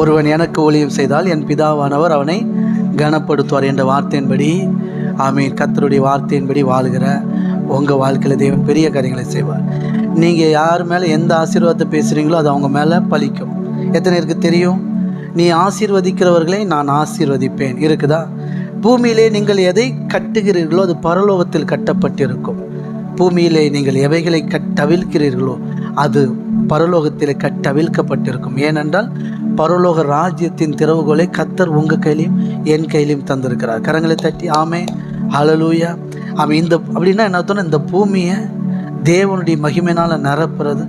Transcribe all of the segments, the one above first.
ஒருவன் எனக்கு ஊழியம் செய்தால் என் பிதாவானவர் அவனை கனப்படுத்துவார் என்ற வார்த்தையின்படி ஆமீன். கத்தருடைய வார்த்தையின்படி வாழ்கிற உங்கள் வாழ்க்கையில் தெய்வம் பெரிய காரியங்களை செய்வார். நீங்கள் யார் மேலே எந்த ஆசீர்வாதத்தை பேசுகிறீங்களோ அது அவங்க மேலே பலிக்கும் எத்தனை பேருக்கு தெரியும்? நீ ஆசீர்வதிக்கிறவர்களை நான் ஆசீர்வதிப்பேன். இருக்குதா? பூமியிலே நீங்கள் எதை கட்டுகிறீர்களோ அது பரலோகத்தில் கட்டப்பட்டிருக்கும். பூமியிலே நீங்கள் எவைகளை கட்டவிழ்க்கிறீர்களோ அது பரலோகத்தில் கட்டவிழ்க்கப்பட்டிருக்கும் ஏனென்றால் பரலோக ராஜ்யத்தின் திறவுகோலை கத்தர் உங்கள் கையிலையும் என் கையிலையும் தந்திருக்கிறார். கரங்களை தட்டி ஆமே அழலூயா அவன் இந்த அப்படின்னா என்ன அர்த்தம்னா இந்த பூமியை தேவனுடைய மகிமையினால் நிரப்புறது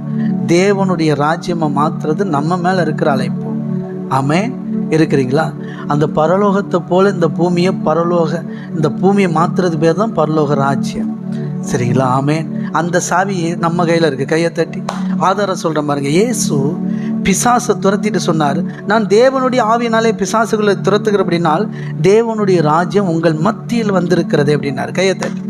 தேவனுடைய ராஜ்யமாக மாற்றுறது நம்ம மேலே இருக்கிற அழைப்பு. ஆமே இருக்கிறீங்களா? அந்த பரலோகத்தை போல் இந்த பூமியை பரலோக இந்த பூமியை மாற்றுறது பேர் தான் பரலோக ராஜ்யம். சரிங்களா? ஆமேன். அந்த சாவி நம்ம கையில் இருக்குது கையை தட்டி ஆதாரம் சொல்கிற பாருங்க. ஏசு பிசாசை துரத்திட்டு சொன்னார். நான் தேவனுடைய ஆவியினாலே பிசாசுகளை துரத்துகிறபடினால் தேவனுடைய ராஜ்யம் உங்கள் மத்தியில் வந்திருக்கிறது அப்படின்னாரு. கையை தட்டி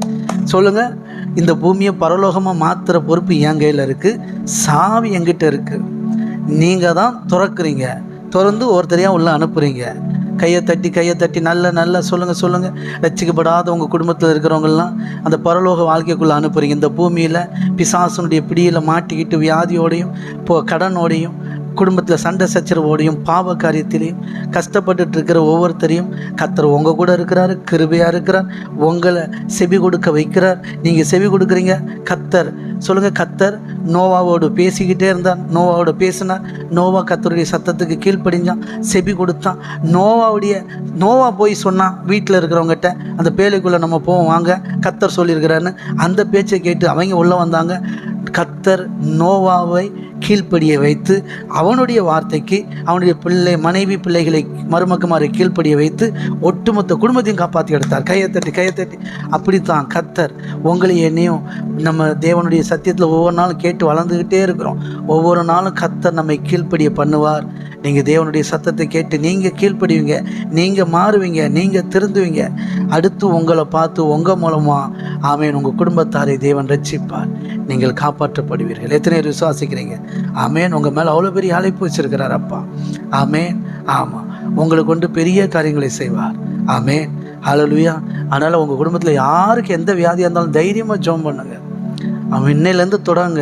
இந்த பூமியை பரலோகமாக மாற்றுற பொறுப்பு என் கையில் இருக்குது சாவி என்கிட்ட இருக்குது நீங்கள் தான் துறக்குறீங்க. திறந்து ஒருத்தரையாக உள்ளே அனுப்புகிறீங்க கையை தட்டி கையை தட்டி நல்ல நல்ல சொல்லுங்கள் சொல்லுங்கள் ரசிக்கப்படாத உங்கள் குடும்பத்தில் இருக்கிறவங்கெல்லாம் அந்த பரலோக வாழ்க்கைக்குள்ளே அனுப்புகிறீங்க இந்த பூமியில் பிசாசனுடைய பிடியில் மாட்டிக்கிட்டு வியாதியோடையும் இப்போ கடனோடையும் குடும்பத்தில் சண்டை சச்சரவோடையும் பாவ காரியத்திலையும் கஷ்டப்பட்டுட்டு இருக்கிற ஒவ்வொருத்தரையும் கத்தர் உங்கள் கூட இருக்கிறார் கிருபையாக இருக்கிறார் உங்களை செவி கொடுக்க வைக்கிறார். நீங்கள் செவி கொடுக்குறீங்க கத்தர் சொல்லுங்கள் கத்தர் நோவாவோடு பேசிக்கிட்டே இருந்தான் நோவாவோட பேசினார் நோவா கத்தருடைய சத்தத்துக்கு கீழ்ப்படிஞ்சான் செவி கொடுத்தான். நோவாவுடைய நோவா போய் சொன்னான் வீட்டில் இருக்கிறவங்ககிட்ட அந்த பேலைக்குள்ளே நம்ம போவோம் வாங்க கத்தர் சொல்லியிருக்கிறான்னு அந்த பேச்சை கேட்டு அவங்க உள்ளே வந்தாங்க. கத்தர் நோவாவை கீழ்ப்படிய வைத்து அவனுடைய வார்த்தைக்கு அவனுடைய பிள்ளை மனைவி பிள்ளைகளை மருமக்குமாரை கீழ்ப்படிய வைத்து ஒட்டுமொத்த குடும்பத்தையும் காப்பாற்றி எடுத்தார். கையை தட்டி கையை தட்டி. அப்படித்தான் கத்தர் உங்களை என்னையும் நம்ம தேவனுடைய சத்தியத்தில் ஒவ்வொரு நாளும் கேட்டு வளர்ந்துக்கிட்டே இருக்கிறோம். ஒவ்வொரு நாளும் கத்தர் நம்மை கீழ்ப்படிய பண்ணுவார். நீங்கள் தேவனுடைய சத்தத்தை கேட்டு நீங்கள் கீழ்ப்படுவீங்க நீங்கள் மாறுவீங்க நீங்கள் திருந்துவீங்க. அடுத்து உங்களை பார்த்து உங்கள் மூலமாக ஆமேன் உங்கள் குடும்பத்தாரை தேவன் ரட்சிப்பார். நீங்கள் காப்பாற்றப்படுவீர்கள். எத்தனை பேர் விசுவாசிக்கிறீங்க? ஆமேன் உங்கள் மேலே அவ்வளோ பெரிய அழைப்பு வச்சிருக்கிறார் அப்பா. ஆமேன் ஆமாம் உங்களை கொண்டு பெரிய காரியங்களை செய்வார். ஆமேன் ஹalleluya அதனால் உங்கள் குடும்பத்தில் யாருக்கு எந்த வியாதியாக இருந்தாலும் தைரியமாக ஜோம் பண்ணுங்க. அவன் இன்னையிலேருந்து தொடங்க.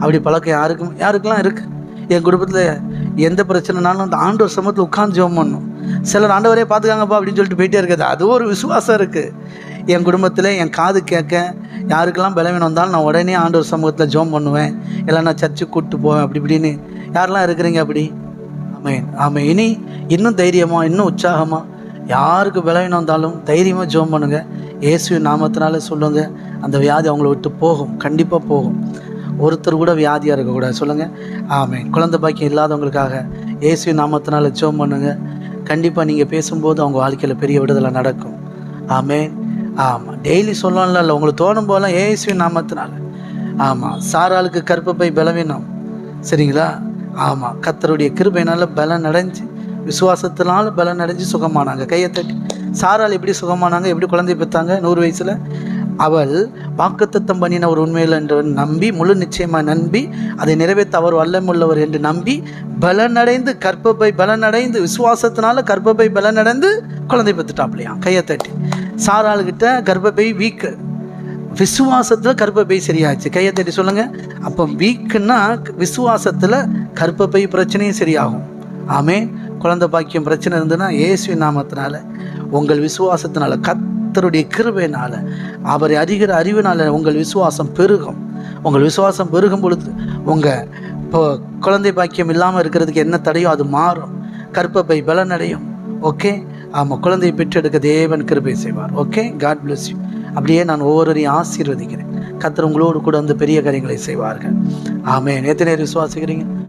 அப்படி பழக்கம் யாருக்கும் யாருக்கெல்லாம் இருக்குது என் குடும்பத்தில் எந்த பிரச்சனைனாலும் அந்த ஆண்டவர் சமத்தில் உட்காந்து ஜெபம் பண்ணும். சிலர் ஆண்டவரே பார்த்துக்காங்கப்பா அப்படின்னு சொல்லிட்டு போயிட்டே இருக்குது. அது ஒரு விசுவாசம் இருக்குது என் குடும்பத்தில் என் காது கேட்க யாருக்கெல்லாம் பலவீனம் வந்தாலும் நான் உடனே ஆண்டவர் சமூகத்தில் ஜோம் பண்ணுவேன். இல்லை நான் சர்ச்சுக்கு கூப்பிட்டு போவேன். அப்படி இப்படின்னு. யாரெல்லாம் இருக்கிறீங்க அப்படி? ஆமேன். ஆமாம் இனி இன்னும் தைரியமாக இன்னும் உற்சாகமாக யாருக்கு பலவீனம் வந்தாலும் தைரியமாக ஜோம் பண்ணுங்கள் இயேசு நாமத்தினால சொல்லுங்கள் அந்த வியாதி அவங்கள விட்டு போகும். கண்டிப்பாக போகும். ஒருத்தர் கூட வியாதியாக இருக்கக்கூடாது. சொல்லுங்கள் ஆமேன். குழந்தை பாக்கியம் இல்லாதவங்களுக்காக இயேசுவின் நாமத்தினால ஜோம் பண்ணுங்கள் கண்டிப்பாக நீங்கள் பேசும்போது அவங்க வாழ்க்கையில் பெரிய விடுதலை நடக்கும். ஆமேன். ஆமாம் டெய்லி சொல்லணும்ல இல்லை உங்களுக்கு தோணும் போதெல்லாம் இயேசுவின் நாமத்தினால. ஆமாம் சாராளுக்கு கற்பப்பை பலவீனம். சரிங்களா? ஆமாம் கத்தருடைய கிருபையினால் பலன் அடைஞ்சு விசுவாசத்தினால பலன் அடைஞ்சு சுகமானாங்க. கையை தட்டி. சாரால் எப்படி சுகமானாங்க? எப்படி குழந்தை பெற்றாங்க? நூறு வயசில். அவள் வாக்குத்தத்தம் பண்ணின ஒரு உண்மையில் என்று நம்பி முழு நிச்சயமாக நம்பி அதை நிறைவேற்ற அவர் வல்லமுள்ளவர் என்று நம்பி பலனடைந்து கற்பப்பை பலனடைந்து விசுவாசத்தினால கற்பப்பை பலனடைந்து குழந்தை பெற்றுட்டாப்லையா? கையை தட்டி. சாராளுக்கிட்ட கர்ப்பப்பை வீக்கு. விசுவாசத்தில் கர்ப்பப்பை சரியாச்சு. கையை தட்டி சொல்லுங்கள் அப்போ வீக்குன்னா விசுவாசத்தில் கர்ப்பப்பை பிரச்சனையும் சரியாகும். ஆமே குழந்தை பாக்கியம் பிரச்சனை இருந்ததுன்னா இயேசு நாமத்தினால உங்கள் விசுவாசத்தினால கத்தருடைய கிருபையினால் அவரை அறிகிற அறிவினால் உங்கள் விசுவாசம் பெருகும். உங்கள் விசுவாசம் பெருகும் பொழுது உங்கள் இப்போ குழந்தை பாக்கியம் இல்லாமல் இருக்கிறதுக்கு என்ன தடையோ அது மாறும். கற்பப்பை பலனடையும். ஓகே ஆமாம் குழந்தையை பெற்றெடுக்க தேவன் கிருபை செய்வார். ஓகே காட் பிளஸ் யூ அப்படியே நான் ஒவ்வொருவரையும் ஆசீர்வதிக்கிறேன். கத்தர் உங்களோடு கூட வந்து பெரிய காரியங்களை செய்வார்கள். ஆமே எத்தனை பேர் விசுவாசிக்கிறீங்க?